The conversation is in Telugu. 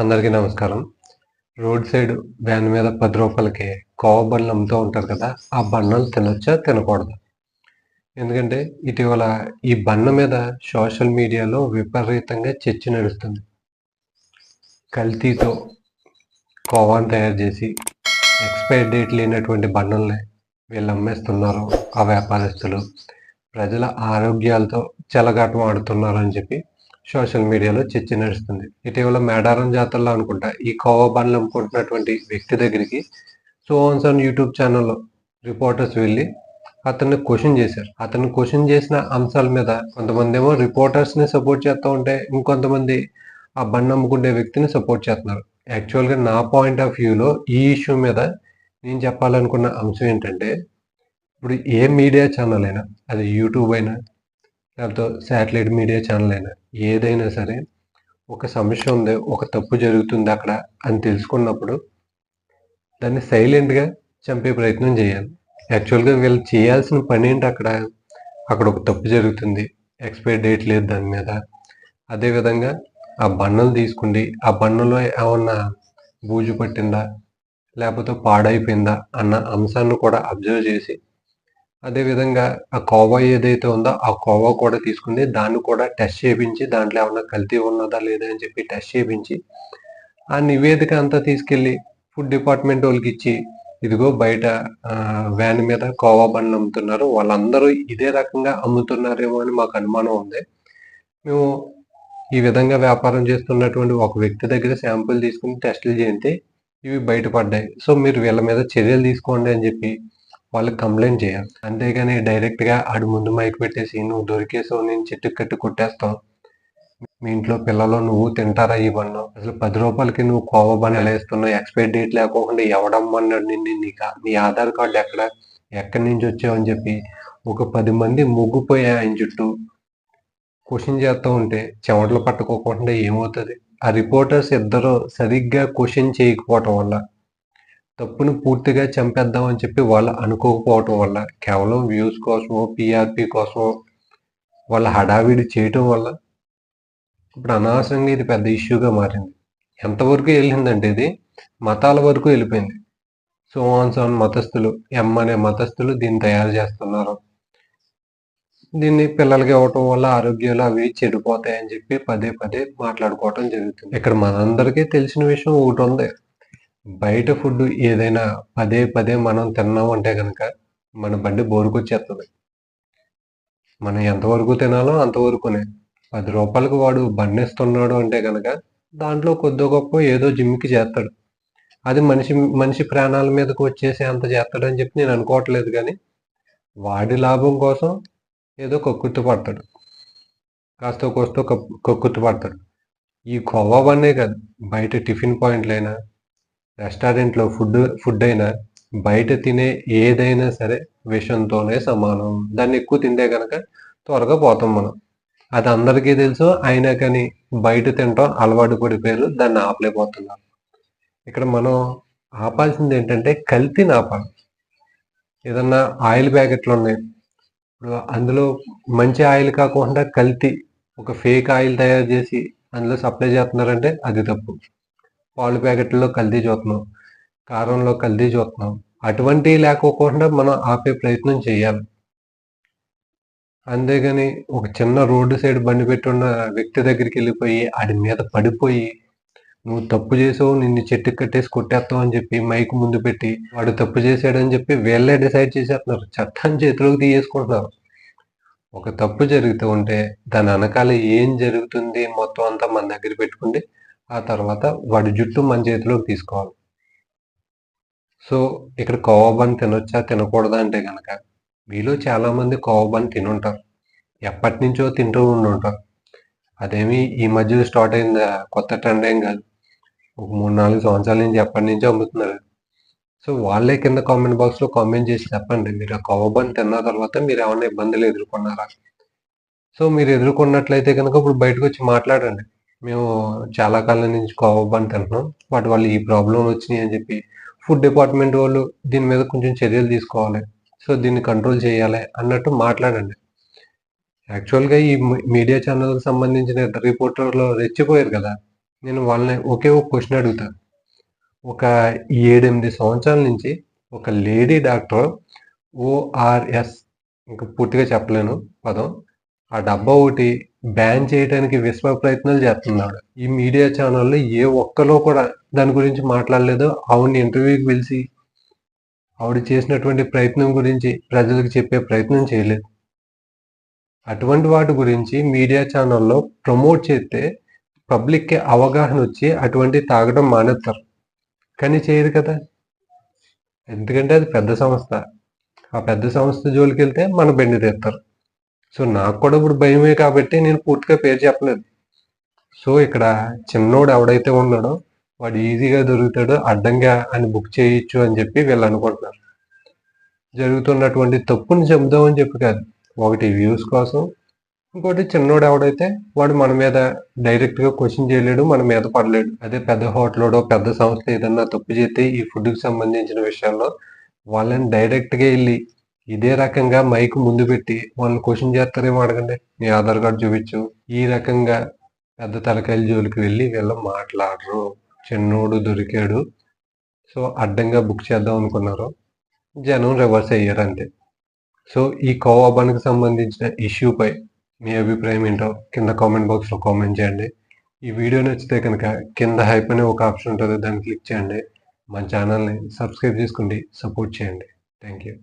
అందరికీ నమస్కారం. రోడ్ సైడ్ వ్యాన్ మీద పది రూపాయలకి కోవ బండ్లు అమ్ముతూ ఉంటారు కదా ఆ బండలు తినొచ్చా తినకూడదు? ఎందుకంటే ఇటీవల ఈ బండ మీద సోషల్ మీడియాలో విపరీతంగా చర్చ నడుస్తుంది. కల్తీతో కోవాను తయారు చేసి ఎక్స్పైర్ డేట్ లేనటువంటి బండల్ని వీళ్ళు అమ్మేస్తున్నారు ఆ వ్యాపారస్తులు. ప్రజల ఆరోగ్యాలతో చెలగాటం ఆడుతున్నారు అని చెప్పి సోషల్ మీడియాలో చర్చ నడుస్తుంది. ఇటీవల మేడారం జాతరలో అనుకుంటా ఈ కోవా బండ్లు అమ్ముకుంటున్నటువంటి వ్యక్తి దగ్గరికి సో ఆన్ యూట్యూబ్ ఛానల్లో రిపోర్టర్స్ వెళ్ళి అతన్ని క్వశ్చన్ చేశారు. అతన్ని క్వశ్చన్ చేసిన అంశాల మీద కొంతమంది ఏమో రిపోర్టర్స్ని సపోర్ట్ చేస్తూ ఉంటే ఇంకొంతమంది ఆ బండి అమ్ముకునే వ్యక్తిని సపోర్ట్ చేస్తున్నారు. యాక్చువల్గా నా పాయింట్ ఆఫ్ వ్యూలో ఈ ఇష్యూ మీద నేను చెప్పాలనుకున్న అంశం ఏంటంటే ఇప్పుడు ఏ మీడియా ఛానల్ అయినా అది యూట్యూబ్ అయినా లేకపోతే శాటిలైట్ మీడియా ఛానల్ అయినా ఏదైనా సరే ఒక సమస్య ఉంది ఒక తప్పు జరుగుతుంది అక్కడ అని తెలుసుకున్నప్పుడు దాన్ని సైలెంట్గా చంపే ప్రయత్నం చేయాలి. యాక్చువల్గా వీళ్ళు చేయాల్సిన పని ఏంటి అక్కడ? అక్కడ ఒక తప్పు జరుగుతుంది ఎక్స్పైర్ డేట్ లేదు దాని మీద. అదేవిధంగా ఆ బండలు తీసుకుండి ఆ బండలో ఏమన్నా బూజు పట్టిందా లేకపోతే పాడైపోయిందా అన్న అంశాన్ని కూడా అబ్జర్వ్ చేసి అదేవిధంగా ఆ కోవా ఏదైతే ఉందో ఆ కోవా కూడా తీసుకుంది. దాన్ని కూడా టెస్ట్ చేయించి దాంట్లో ఏమన్నా కల్తీ ఉన్నదా లేదా అని చెప్పి టెస్ట్ చేయించి ఆ నివేదిక అంతా తీసుకెళ్ళి ఫుడ్ డిపార్ట్మెంట్ వాళ్ళకి ఇచ్చి ఇదిగో బయట వ్యాన్ మీద కోవా బండ్లు అమ్ముతున్నారు. వాళ్ళందరూ ఇదే రకంగా అమ్ముతున్నారేమో అని మాకు అనుమానం ఉంది. మేము ఈ విధంగా వ్యాపారం చేస్తున్నటువంటి ఒక వ్యక్తి దగ్గర శాంపుల్ తీసుకుని టెస్టులు చేస్తే ఇవి బయటపడ్డాయి. సో మీరు వీళ్ళ మీద చర్యలు తీసుకోండి అని చెప్పి వాళ్ళకి కంప్లైంట్ చేయాలి. అంతేగాని డైరెక్ట్గా ఆడు ముందు మైక్ పెట్టేసి నువ్వు దొరికేసావు నేను చెట్టు కట్టి కొట్టేస్తావు. మీ ఇంట్లో పిల్లలు నువ్వు తింటారా ఈ బండు? అసలు పది రూపాయలకి నువ్వు కోవ బండి ఎలా వేస్తున్నావు ఎక్స్పైర్ డేట్ లేకోకుండా ఎవడమ్మన్నాడు నిన్ను నీకు? నీ ఆధార్ కార్డు ఎక్కడ? ఎక్కడి నుంచి వచ్చావు? అని చెప్పి ఒక పది మంది ముగ్గుపోయి ఆయన చుట్టూ క్వశ్చన్ చేస్తూ ఉంటే చెమటలు పట్టుకోకుండా ఏమవుతుంది? ఆ రిపోర్టర్స్ ఇద్దరు సరిగ్గా క్వశ్చన్ చేయకపోవటం వల్ల తప్పును పూర్తిగా చంపేద్దాం అని చెప్పి వాళ్ళు అనుకోకపోవటం వల్ల కేవలం వ్యూస్ కోసమో పిఆర్పి కోసమో వాళ్ళ హడావిడి చేయటం వల్ల ఇప్పుడు అనవసరంగా ఇది పెద్ద ఇష్యూగా మారింది. ఎంతవరకు వెళ్ళిందంటే ఇది మతాల వరకు వెళ్ళిపోయింది. సోమాన్ సోన్ మతస్థులు ఎం అనే మతస్థులు దీన్ని తయారు చేస్తున్నారు. దీన్ని పిల్లలకి ఇవ్వటం వల్ల ఆరోగ్యాలు అవి చెడిపోతాయని చెప్పి పదే పదే మాట్లాడుకోవటం జరుగుతుంది. ఇక్కడ మనందరికీ తెలిసిన విషయం ఒకటి ఉంది. బయట ఫుడ్ ఏదైనా పదే పదే మనం తిన్నాం అంటే కనుక మన బండి బోరుకొచ్చేస్తుంది మనం ఎంతవరకు తినాలో అంతవరకునే. పది రూపాయలకు వాడు బండి ఇస్తున్నాడు అంటే కనుక దాంట్లో కొద్ది గొప్ప ఏదో జిమ్కి చేస్తాడు అది మనిషి మనిషి ప్రాణాల మీదకి వచ్చేసి అంత చేస్తాడని చెప్పి నేను అనుకోవట్లేదు కానీ వాడి లాభం కోసం ఏదో కక్కుర్తి పడతాడు. కాస్త కోస్తో కక్కుర్తి పడతాడు. ఈ కొవ్వ బండే కాదు బయట టిఫిన్ పాయింట్లైనా రెస్టారెంట్లో ఫుడ్ ఫుడ్ అయినా బయట తినే ఏదైనా సరే విషంతోనే సమానం. దాన్ని ఎక్కువ తింటే కనుక త్వరగా పోతాం మనం. అది అందరికీ తెలుసు అయినా కానీ బయట తినటం అలవాటు పడిపోయారు దాన్ని ఆపలేకపోతున్నారు. ఇక్కడ మనం ఆపాల్సింది ఏంటంటే కల్తీని ఆపాలి. ఏదన్నా ఆయిల్ ప్యాకెట్లు ఉన్నాయి. ఇప్పుడు అందులో మంచి ఆయిల్ కాకుండా కల్తీ ఒక ఫేక్ ఆయిల్ తయారు చేసి అందులో సప్లై చేస్తున్నారంటే అది తప్పు. పాలు ప్యాకెట్లో కల్తీ చూస్తున్నాం కారంలో కల్తీ చూస్తున్నాం అటువంటివి లేకోకుండా మనం ఆపే ప్రయత్నం చేయాలి. అంతేగాని ఒక చిన్న రోడ్డు సైడ్ బండి పెట్టున్న వ్యక్తి దగ్గరికి వెళ్ళిపోయి ఆడి మీద పడిపోయి నువ్వు తప్పు చేసావు నిన్ను చెట్టు కట్టేసి కొట్టేస్తావు అని చెప్పి మైక్ ముందు పెట్టి వాడు తప్పు చేశాడని చెప్పి వీళ్ళే డిసైడ్ చేసేస్తున్నారు. చట్టాన్ని చేతిలోకి తీసేసుకుంటున్నారు. ఒక తప్పు జరుగుతూ ఉంటే దాని వెనకాల ఏం జరుగుతుంది మొత్తం అంతా మన దగ్గర పెట్టుకుంటే ఆ తర్వాత వాడి జుట్టు మన చేతిలోకి తీసుకోవాలి. సో ఇక్కడ కోవబన్ తినొచ్చా? తినకూడదా అంటే కనుక మీలో చాలామంది కోవబన్ తినుంటారు. ఎప్పటి నుంచో తింటూ ఉండుంటారు. అదేమి ఈ మధ్య స్టార్ట్ అయింది? కొత్త ట్రెండ్ ఏం కాదు. ఒక మూడు నాలుగు సంవత్సరాల నుంచి ఎప్పటి నుంచో అమ్ముతున్నారు. సో వాళ్ళే కింద కామెంట్ బాక్స్లో కామెంట్ చేసి చెప్పండి. మీరు ఆ కోవబన్ తిన్న తర్వాత మీరు ఏమైనా ఇబ్బందులు ఎదుర్కొన్నారా? సో మీరు ఎదుర్కొన్నట్లయితే కనుక ఇప్పుడు బయటకు వచ్చి మాట్లాడండి. మేము చాలా కాలం నుంచి కోవబన్ వాటి వల్ల ఈ ప్రాబ్లం వచ్చినాయి అని చెప్పి ఫుడ్ డిపార్ట్మెంట్ వాళ్ళు దీని మీద కొంచెం చర్యలు తీసుకోవాలి. సో దీన్ని కంట్రోల్ చేయాలి అన్నట్టు మాట్లాడండి. యాక్చువల్గా ఈ మీడియా ఛానల్కి సంబంధించిన రిపోర్టర్లు రెచ్చిపోయారు కదా. నేను వాళ్ళని ఒకే ఒక క్వశ్చన్ అడుగుతాను ఒక ఏడెనిమిది సంవత్సరాల నుంచి ఒక లేడీ డాక్టర్ ఓఆర్ఎస్ ఇంకా పూర్తిగా చెప్పలేను పదం ఆ డబ్బా ఒకటి బ్యాన్ చేయడానికి విశ్వ ప్రయత్నాలు చేస్తున్నాడు. ఈ మీడియా ఛానల్లో ఏ ఒక్కలో కూడా దాని గురించి మాట్లాడలేదు. ఆవిడని ఇంటర్వ్యూకి పిలిచి ఆవిడ చేసినటువంటి ప్రయత్నం గురించి ప్రజలకు చెప్పే ప్రయత్నం చేయలేదు. అటువంటి వాటి గురించి మీడియా ఛానల్లో ప్రమోట్ చేస్తే పబ్లిక్కి అవగాహన వచ్చి అటువంటి తాగడం మానేస్తారు. కానీ చేయదు కదా. ఎందుకంటే అది పెద్ద సంస్థ. ఆ పెద్ద సంస్థ జోలికి వెళ్తే మన బెండి తెస్తారు. సో నాకు కూడా ఇప్పుడు భయమే కాబట్టి నేను పూర్తిగా పేరు చెప్పలేదు. సో ఇక్కడ చిన్నోడు ఎవడైతే ఉన్నాడో వాడు ఈజీగా దొరుకుతాడు అడ్డంగా అని బుక్ చేయొచ్చు అని చెప్పి వీళ్ళు అనుకుంటున్నారు. జరుగుతున్నటువంటి తప్పుని చెబుదామని చెప్పి కాదు ఒకటి వ్యూస్ కోసం ఇంకోటి చిన్నోడు ఎవడైతే వాడు మన మీద డైరెక్ట్గా క్వశ్చన్ చేయలేడు మన మీద పడలేడు. అదే పెద్ద హోటల్లో పెద్ద సంస్థ ఏదన్నా తప్పు చేస్తే ఈ ఫుడ్కి సంబంధించిన విషయాల్లో వాళ్ళని డైరెక్ట్గా వెళ్ళి ఇదే రకంగా మైక్ ముందు పెట్టి వాళ్ళు క్వశ్చన్ చేస్తారేమో అడగండి. నీ ఆధార్ కార్డు చూపించు. ఈ రకంగా పెద్ద తలకాయల జోలికి వెళ్ళి వీళ్ళు మాట్లాడరు. చిన్నోడు దొరికాడు. సో అడ్డంగా బుక్ చేద్దాం అనుకున్నారు. జనం రివర్స్ అయ్యారు అంతే. సో ఈ కోవాబానికి సంబంధించిన ఇష్యూపై మీ అభిప్రాయం ఏంటో కింద కామెంట్ బాక్స్లో కామెంట్ చేయండి. ఈ వీడియో నచ్చితే కనుక కింద హైప్ అనే ఒక ఆప్షన్ ఉంటుంది. దాన్ని క్లిక్ చేయండి. మా ఛానల్ని సబ్స్క్రైబ్ చేసుకోండి సపోర్ట్ చేయండి. Thank you